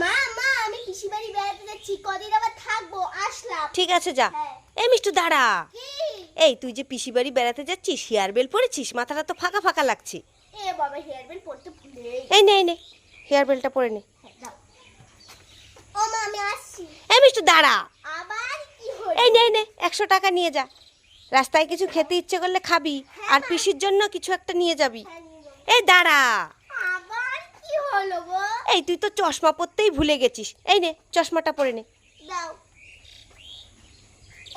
মা মা আমি পিসি বাড়ি বেড়াতে যাচ্ছি কদিন আবার থাকব আসলাম। ঠিক আছে যা। হ্যাঁ। এই মিষ্টু দাঁড়া। এই তুই যে পিসি বাড়ি বেড়াতে যাচ্ছিস হেয়ার বেল পরেছিস মাথাটা তো ফাঁকা ফাঁকা লাগছে। এ বাবা হেয়ার বেল পড়তে ভুলে এই নে নে হেয়ার বেলটা পরে নে। দাও। ও মা আমি আসছি। এই মিষ্টু দাঁড়া। আবার কি হলো? এই নে নে একশো টাকা নিয়ে যা। রাস্তায় কিছু খেতে ইচ্ছে করলে খাবি আর পিসির জন্য কিছু একটা নিয়ে যাবি। হ্যাঁ। এই দাঁড়া। হলো গো। এই তুই তো চশমা পরতেই ভুলে গেছিস। এই নে চশমাটা পরে নে। দাও।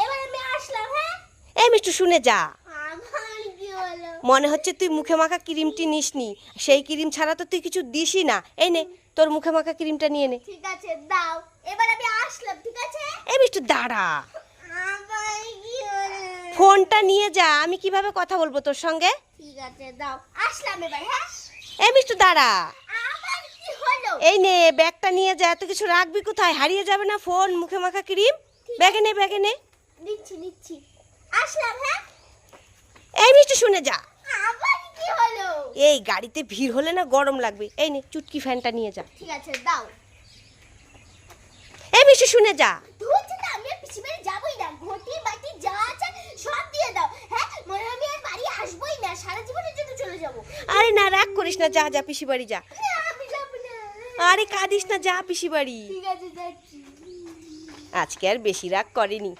এবার আমি আসলাম হ্যাঁ? এই মিষ্টু শুনে যা। আবার কি হলো? মনে হচ্ছে তুই মুখে মাখা ক্রিমটি নিসনি। সেই ক্রিম ছাড়া তো তুই কিছু দিসই না। এই নে তোর মুখে মাখা ক্রিমটা নিয়ে নে। ঠিক আছে দাও। এবার আমি আসলাম ঠিক আছে? এই মিষ্টু দাঁড়া। আবার কি হলো? ফোনটা নিয়ে যা আমি কীভাবে কথা বলব তোর সঙ্গে? ঠিক আছে দাও। আসলাম এবার হ্যাঁ? এই মিষ্টু দাঁড়া। এই নে ব্যাগটা নিয়ে যা এত কিছু রাখবি কোথায়? হারিয়ে যাবে না ফোন মুখে মাখা ক্রিম? ব্যাগে নে ব্যাগে নে। নিচ্ছি নিচ্ছি আসলাম হ্যাঁ? এই মিষ্টি শুনে যা। আবার কি হলো? এই গাড়িতে ভিড় হলে না গরম লাগবে। এই নে চুটকি ফ্যানটা নিয়ে যা। ঠিক আছে দাও। এই মিষ্টি শুনে যা। আর না। ঘটি বাটি যা আছে সব দিয়ে দাও। হ্যাঁ হয় আমি আর বাড়ি আসবোই না। সারা জীবনের জন্য চলে যাব। আরে না রাগ করিস না। যা যা পিসি বাড়ি যা আরে কাঁদিস না যা পিসি বাড়ি ঠিক আছে যাচ্ছি। আজকে আর বেশি রাগ করেনি।